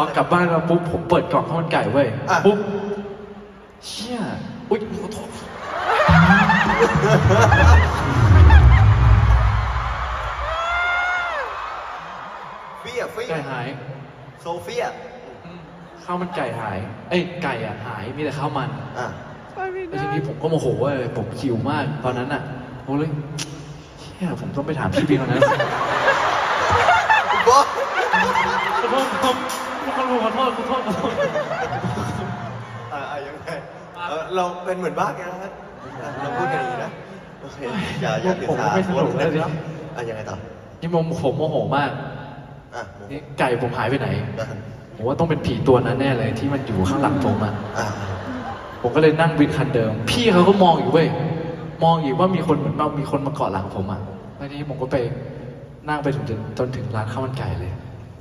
พอกลับบ้านมาปุ๊บผมเปิดกล่องข้าวมันไก่เว้ยอะ ปุ๊บเชี่ยอุ้ยขอโทษเฟียเฟียไก่หายโซเฟียข้าวมันไก่หาย เอ้ยไก่อะหายมีแต่ข้าวมันอะแล้วทีนี้ผมก็โมโหเว้ยผมหิวมากตอนนั้นอะผมเลยเชี่ยผมต้องไปถามพี่บินคนนั้น บอสขอโทษครับ ขอโทษขอโทษขอโทษขอโทษอะอะยังไงเออเราเป็นเหมือนบ้านกันนะฮะอะเราพูดกันอย่างนี้นะโอเคอย่าอย่าถือผมสาไม่สนุกแล้วดิ อะยังไงต่อนี่ผมผมโมโหมากอะนี่ไก่ผมหายไปไหนอะผมว่าต้องเป็นผีตัวนั้นแน่เลยที่มันอยู่ข้างหลังผมอะอะผมก็เลยนั่งวินคันเดิม พี่เขาก็มองอยู่เว้ยมองอยู่ว่ามีคนเหมือนว่ามีคนมาเกาะหลังผมอะแล้วทีนี้ผมก็ไปนั่งไปถึงจนถึงร้านข้าวมันไก่เลย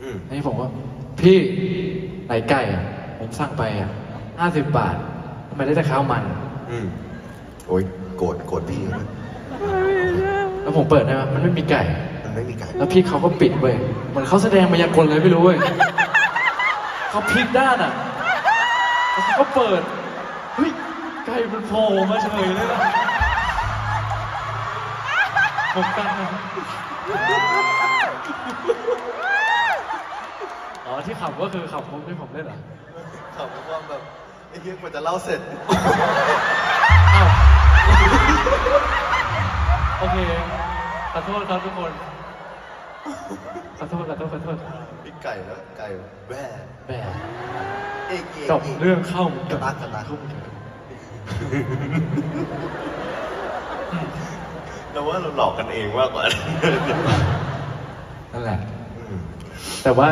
อืมแล้วทีนี้ผมว่า พี่ไหนไก่อะผมสั่งไปอะห้าสิบบาททำไมได้แต่ข้าวมัน อืมโอ้ยโกรธโกรธพี่นะแล้วผมเปิดได้ไหมมันไม่มีไก่ มันไม่มีไก่แล้วพี่เขาก็ปิดเว้ยเหมือนเขาแสดงมายากลเลยไม่รู้เว้ยเขาพลิกด้านอะแล้วเขาก็เปิดเฮ้ยไก่มันโผล่มาเฉยเลยนะผมกันนะ ที่ขับก็คือขับผมให้ผมได้เหรอขำว่าแบบไอ้เหี้ยกว่าจะเล่าเสร็จ อ้าวโอเคขอโทษครับทุกคนขอโทษขอโทษขอโทษพี่ไก่แล้วไก่แว่แหมเอกเอกกับเอกเรื่องเข้ามึงกระตักกระตักเข้ามึงเราว่าเราหลอกกันเองมากกว่า นั่นแหละอืมแต่ว่า